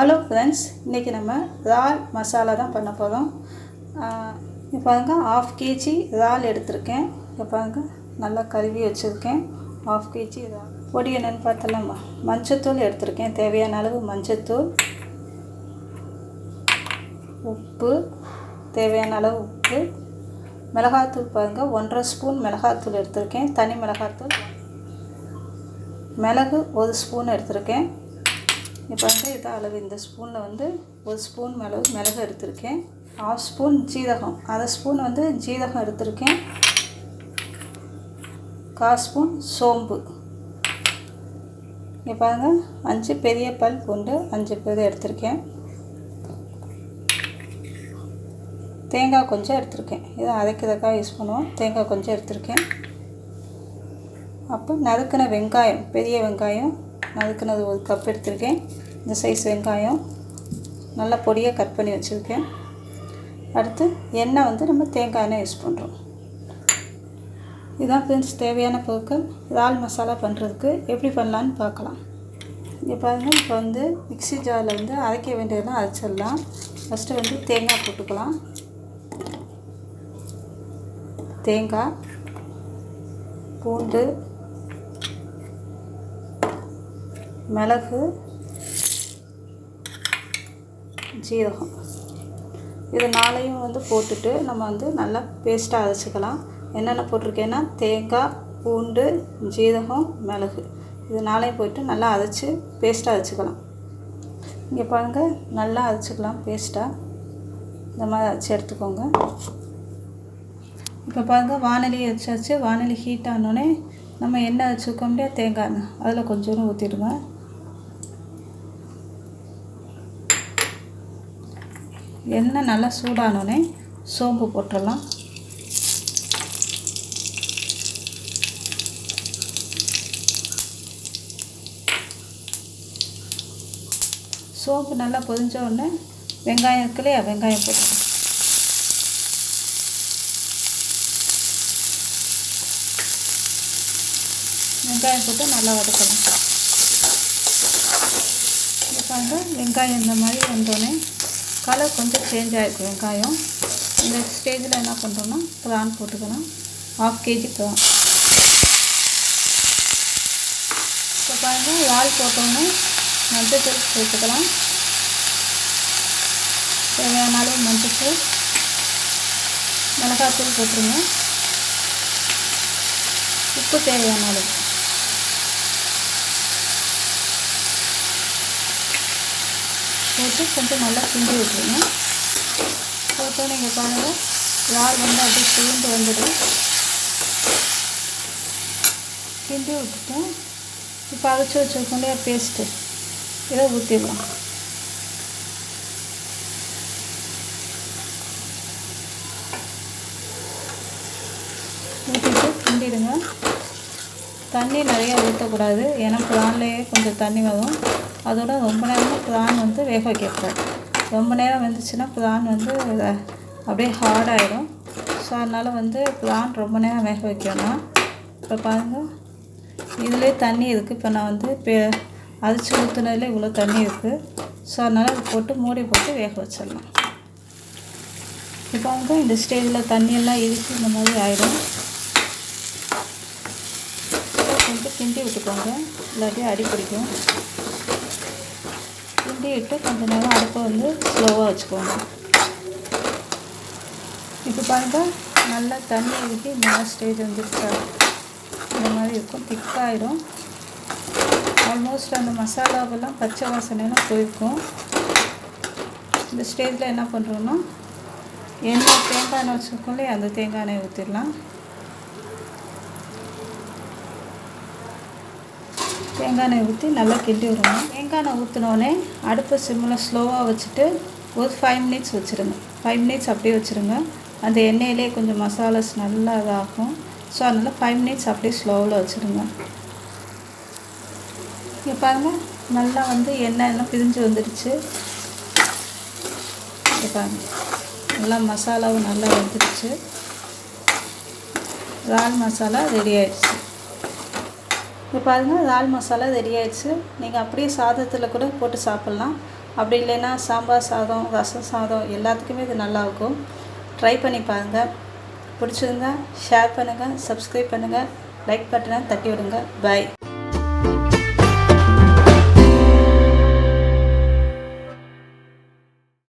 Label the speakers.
Speaker 1: Hello friends இன்றைக்கி நம்ம இறால் மசாலா தான் பண்ண போகிறோம் இப்போ பாருங்க ஆஃப் கேஜி இறால் எடுத்திருக்கேன். இப்போ பாருங்க நல்லா கழுவி வச்சுருக்கேன். ஆஃப் கேஜி இறால். பொடி என்னென்னு பார்த்தலாமா மஞ்சத்தூள் எடுத்திருக்கேன். தேவையான அளவு மஞ்சத்தூள் உப்பு தேவையான அளவு உப்பு. மிளகாத்தூள் பாருங்கள் ஒன்றரை ஸ்பூன் மிளகாத்தூள் எடுத்திருக்கேன். தனி மிளகாத்தூள் மிளகு ஒரு ஸ்பூன் எடுத்திருக்கேன். இப்போ வந்து இதான் அளவு இந்த ஸ்பூனில் வந்து ஒரு ஸ்பூன் மிளகு மிளகு எடுத்திருக்கேன். ஹாஃப் ஸ்பூன் ஜீரகம் அரை ஸ்பூன் வந்து ஜீரகம் எடுத்திருக்கேன். கால் ஸ்பூன் சோம்பு. இங்கே பாருங்கள் அஞ்சு பெரிய பல் பூண்டு அஞ்சு பேர் எடுத்திருக்கேன். தேங்காய் கொஞ்சம் எடுத்திருக்கேன். இதை அரைக்கிறதுக்காக யூஸ் பண்ணுவோம். தேங்காய் கொஞ்சம் எடுத்திருக்கேன். அப்போ நறுக்கின வெங்காயம் பெரிய வெங்காயம் நறுக்குனது ஒரு கப் எடுத்திருக்கேன். இந்த சைஸ் வெங்காயம் நல்லா பொடியாக கட் பண்ணி வச்சுருக்கேன். அடுத்து எண்ணெய் வந்து நம்ம தேங்காய் எண்ணெய் யூஸ் பண்ணுறோம் இதுதான் ஃப்ரெண்ட்ஸ் தேவையான பொருட்கள். இறால் மசாலா பண்ணுறதுக்கு எப்படி பண்ணலான்னு பார்க்கலாம். இங்கே பாருங்கள் இப்போ வந்து மிக்ஸி ஜாரில் வந்து அரைக்க வேண்டியதெல்லாம் அரைச்சிடலாம். ஃபஸ்ட்டு வந்து தேங்காய் போட்டுக்கலாம். தேங்காய் பூண்டு மிளகு ஜீரகம். இது நாளையும் வந்து போட்டுட்டு நம்ம வந்து நல்லா பேஸ்ட்டாக அரைச்சிக்கலாம். என்னென்ன போட்டிருக்கேன்னா தேங்காய் பூண்டு ஜீரகம் மிளகு. இது நாளையும் போயிட்டு நல்லா அரைச்சி பேஸ்ட்டாக அரைச்சிக்கலாம். இங்கே பாருங்கள் நல்லா அரைச்சிக்கலாம் பேஸ்ட்டாக இந்த மாதிரி அரைச்சி எடுத்துக்கோங்க. இப்போ பாருங்கள் வானொலி வச்சாச்சு. வானொலி ஹீட் ஆனோடனே நம்ம எண்ணெய் வச்சுருக்கோம் இல்லையா தேங்காய் அதில் கொஞ்சோண்டு ஊற்றிடுங்க எண்ணெய் நல்லா சூடானோடனே சோம்பு போட்டுடலாம். சோம்பு நல்லா பொதிஞ்ச உடனே வெங்காயம் இருக்கு இல்லையா? வெங்காயம் போட்டு வெங்காயம் போட்டு நல்லா வதக்கணும். இப்போ வெங்காயம் இந்த மாதிரி வந்தோடனே கலர் கொஞ்சம் சேஞ்ச் ஆகிருக்கு வெங்காயம். இந்த ஸ்டேஜில் என்ன பண்ணுறோன்னா ப்ரான் போட்டுக்கலாம் ஹாஃப் கேஜி ப்ரான் இப்போ பாருங்கள் வால் போட்டோன்னே மஞ்சத்தூள் சேர்த்துக்கலாம் தேவையான அளவு மஞ்சத்தூள் மிளகாத்தூள் போட்டுருங்க. உப்பு தேவையான அளவு போட்டு கொஞ்சம் நல்லா கிண்டி விட்டுருங்க. போட்டு நீங்கள் பாருங்கள் யார் வந்து அப்படியே சுருண்டு வந்துடும். கிண்டி விட்டுட்டோம் இப்போ அரைச்சி வச்சுருக்கோம் பேஸ்ட்டு இதை ஊற்றிடலாம் ஊற்றிட்டு கிண்டிடுங்க. தண்ணி நிறையா ஊற்றக்கூடாது ஏன்னா பிளான்லேயே கொஞ்சம் தண்ணி வரும். அதோட ரொம்ப நேரம் ப்ரான் வந்து வேக வைக்கக்கூடாது. ரொம்ப நேரம் வந்துச்சுன்னா ப்ரான் வந்து அப்படியே ஹார்டாயிடும் ஸோ அதனால் வந்து ப்ரான் ரொம்ப நேரம் வேக வைக்கணும். இப்போ பாருங்கள் இதிலே தண்ணி இருக்குது இப்போ நான் வந்து இப்போ அரிச்சு ஊற்றுனதுல இவ்வளோ தண்ணி இருக்குது ஸோ அதனால் அதை போட்டு மூடி போட்டு வேக வச்சிடலாம். இப்போ வந்து இந்த ஸ்டேஜில் தண்ணியெல்லாம் இருக்கு இந்த மாதிரி ஆகிடும் கொஞ்சம் கிண்டி விட்டுக்கோங்க. இல்லாட்டி அடி பிடிக்கும். கிண்டி விட்டு கொஞ்சம் நேரம் அடுப்பை வந்து ஸ்லோவாக வச்சுக்கோங்க. இப்போ பாருங்கள் நல்லா தண்ணி ஊற்றி இந்த ஸ்டேஜ் வந்துருச்சா? இந்த மாதிரி இருக்கும் திக்காயிடும் ஆல்மோஸ்ட் அந்த மசாலாவெல்லாம் பச்சை வாசனைலாம் போயிருக்கும். இந்த ஸ்டேஜில் என்ன பண்ணுறோன்னா எண்ணெய் தேங்காய் எண்ணெய் வச்சுருக்கோம் இல்லையா அந்த தேங்காய் எண்ணெய் ஊற்றிடலாம் தேங்காய் எண்ணெய் ஊற்றி நல்லா கிண்டி விடணும். தேங்காய் எண்ணெய் ஊற்றினோடனே அடுப்பு சிம்மில் ஸ்லோவாக வச்சுட்டு ஒரு ஃபைவ் மினிட்ஸ் வச்சுருங்க. ஃபைவ் மினிட்ஸ் அப்படியே வச்சுருங்க. அந்த எண்ணெயிலே கொஞ்சம் மசாலாஸ் நல்லா இதாகும். ஸோ அதனால் ஃபைவ் மினிட்ஸ் அப்படியே ஸ்லோவில் வச்சுருங்க. இங்கே பாருங்கள் நல்லா வந்து எண்ணெய் எல்லாம் பிரிஞ்சு வந்துடுச்சு பாருங்க நல்லா மசாலாவும் நல்லா வந்துடுச்சு இறால் மசாலா ரெடி ஆயிடுச்சு. இப்போ பாருங்கள் இறால் மசாலா ரெடி ஆயிடுச்சு. நீங்கள் அப்படியே சாதத்தில் கூட போட்டு சாப்பிட்லாம். அப்படி இல்லைன்னா சாம்பார் சாதம் ரசம் சாதம் எல்லாத்துக்குமே இது நல்லாயிருக்கும் ட்ரை பண்ணி பாருங்கள் பிடிச்சிருந்தா ஷேர் பண்ணுங்கள் சப்ஸ்கிரைப் பண்ணுங்கள் லைக் பட்டனை தட்டி விடுங்க. பாய்